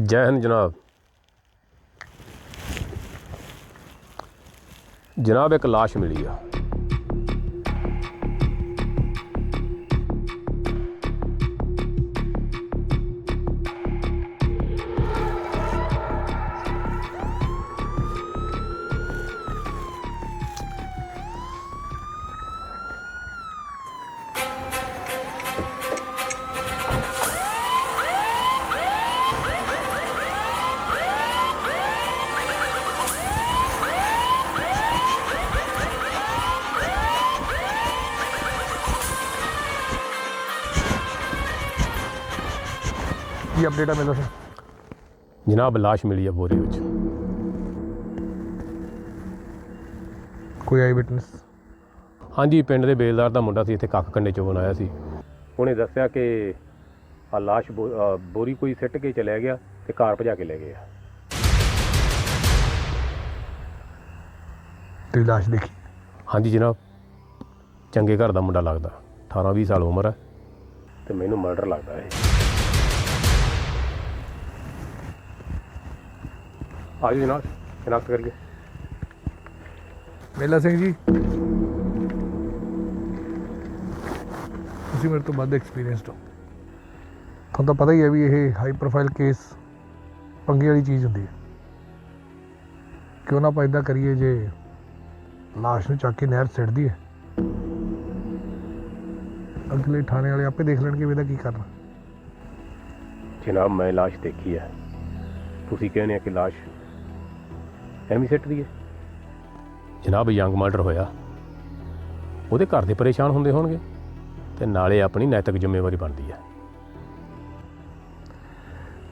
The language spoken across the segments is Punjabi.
ਜੈ ਹਿੰਦ ਜਨਾਬ। ਜਨਾਬ ਇੱਕ ਲਾਸ਼ ਮਿਲੀ ਆ। ਕੀ ਅਪਡੇਟ ਆ ਮੈਨੂੰ ਜਨਾਬ ਲਾਸ਼ ਮਿਲੀ ਆ ਬੋਰੀ ਵਿੱਚ। ਕੋਈ ਆਈ ਵਿਟਨੈਸ ਹਾਂਜੀ ਪਿੰਡ ਦੇ ਬੇਲਦਾਰ ਦਾ ਮੁੰਡਾ ਸੀ ਇੱਥੇ ਕੱਖ ਕੰਡੇ ਚੋਂ ਆਇਆ ਸੀ। ਉਹਨੇ ਦੱਸਿਆ ਕਿ ਆ ਲਾਸ਼ ਬੋ- ਅ, ਬੋਰੀ ਕੋਈ ਸਿੱਟ ਕੇ ਚਲਿਆ ਗਿਆ ਤੇ ਕਾਰ ਭਜਾ ਕੇ ਲੈ ਗਏ ਆ ਤੇ ਲਾਸ਼ ਦੇਖੀ? ਹਾਂਜੀ ਜਨਾਬ ਚੰਗੇ ਘਰ ਦਾ ਮੁੰਡਾ ਲੱਗਦਾ। 18 20 ਸਾਲ ਉਮਰ ਹੈ ਤੇ ਮੈਨੂੰ ਮਰਡਰ ਲੱਗਦਾ ਹੈ ਆਜੋ ਜਨਾਬ ਸ਼ਨਾਖਤ ਕਰੀਏ ਮੇਲਾ ਸਿੰਘ ਜੀ ਤੁਸੀਂ ਮੇਰੇ ਤੋਂ ਵੱਧ ਐਕਸਪੀਰੀਅੰਸਡ ਹੋ ਤੁਹਾਨੂੰ ਤਾਂ ਪਤਾ ਹੀ ਹੈ ਵੀ ਇਹ ਹਾਈ ਪ੍ਰੋਫਾਈਲ ਕੇਸ ਪੰਗੇ ਵਾਲੀ ਚੀਜ਼ ਹੁੰਦੀ ਹੈ। ਕਿਉਂ ਨਾ ਆਪਾਂ ਇਦਾਂ ਕਰੀਏ ਜੇ ਲਾਸ਼ ਨੂੰ ਚੱਕ ਕੇ ਨਹਿਰ 'ਚ ਸਿੱਟ ਦਈਏ। ਅਗਲੇ ਥਾਣੇ ਵਾਲੇ ਆਪੇ ਦੇਖ ਲੈਣਗੇ ਵੀ ਇਹਦਾ ਕੀ ਕਰਨਾ ਜਨਾਬ ਮੈਂ ਲਾਸ਼ ਦੇਖੀ ਹੈ। ਤੁਸੀਂ ਕਹਿੰਦੇ ਆ ਕਿ ਲਾਸ਼ ਐਵੇਂ ਸਿੱਟ ਦਈਏ ਜਨਾਬ ਯੰਗ ਮਰਡਰ ਹੋਇਆ। ਉਹਦੇ ਘਰ ਦੇ ਪਰੇਸ਼ਾਨ ਹੁੰਦੇ ਹੋਣਗੇ ਤੇ ਨਾਲੇ ਆਪਣੀ ਨੈਤਿਕ ਜ਼ਿੰਮੇਵਾਰੀ ਬਣਦੀ ਹੈ।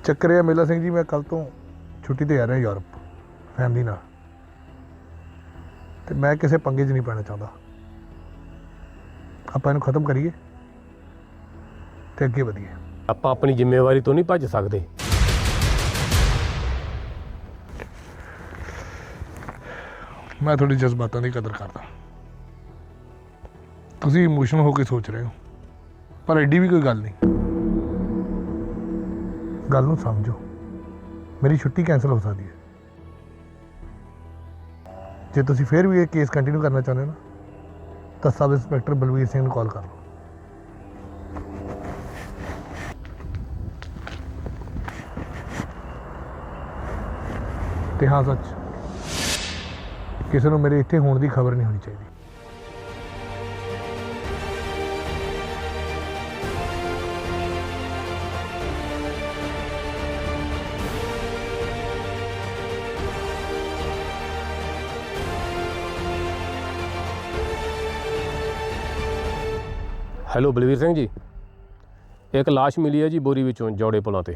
ਚੱਕਰ ਇਹ ਮੇਲਾ ਸਿੰਘ ਜੀ ਮੈਂ ਕੱਲ ਤੋਂ ਛੁੱਟੀ ਤੇ ਆ ਰਿਹਾ ਯੂਰਪ ਫੈਮਿਲੀ ਨਾਲ। ਤੇ ਮੈਂ ਕਿਸੇ ਪੰਗੇ 'ਚ ਨਹੀਂ ਪੈਣਾ ਚਾਹੁੰਦਾ। ਆਪਾਂ ਇਹਨੂੰ ਖਤਮ ਕਰੀਏ ਤੇ ਅੱਗੇ ਵਧੀਏ। ਆਪਾਂ ਆਪਣੀ ਜ਼ਿੰਮੇਵਾਰੀ ਤੋਂ ਨਹੀਂ ਭੱਜ ਸਕਦੇ। ਮੈਂ ਤੁਹਾਡੇ ਜਜ਼ਬਾਤਾਂ ਦੀ ਕਦਰ ਕਰਦਾ। ਤੁਸੀਂ ਇਮੋਸ਼ਨਲ ਹੋ ਕੇ ਸੋਚ ਰਹੇ ਹੋ, ਪਰ ਐਡੀ ਵੀ ਕੋਈ ਗੱਲ ਨਹੀਂ। ਗੱਲ ਨੂੰ ਸਮਝੋ, ਮੇਰੀ ਛੁੱਟੀ ਕੈਨਸਲ ਹੋ ਸਕਦੀ ਹੈ। ਜੇ ਤੁਸੀਂ ਫਿਰ ਵੀ ਇਹ ਕੇਸ ਕੰਟੀਨਿਊ ਕਰਨਾ ਚਾਹੁੰਦੇ ਹੋ ਨਾ, ਤਾਂ ਸਬ ਇੰਸਪੈਕਟਰ ਬਲਵੀਰ ਸਿੰਘ ਨੂੰ ਕਾਲ ਕਰ ਲਓ। ਤੇ ਹਾਂ, ਸੱਚ। ਕਿਸੇ ਨੂੰ ਮੇਰੇ ਇੱਥੇ ਹੋਣ ਦੀ ਖਬਰ ਨਹੀਂ ਹੋਣੀ ਚਾਹੀਦੀ। ਹੈਲੋ ਬਲਵੀਰ ਸਿੰਘ ਜੀ। ਇੱਕ ਲਾਸ਼ ਮਿਲੀ ਹੈ ਜੀ ਬੋਰੀ ਵਿੱਚੋਂ, ਜੌੜੇ ਪੁਲਾਂ ਤੇ।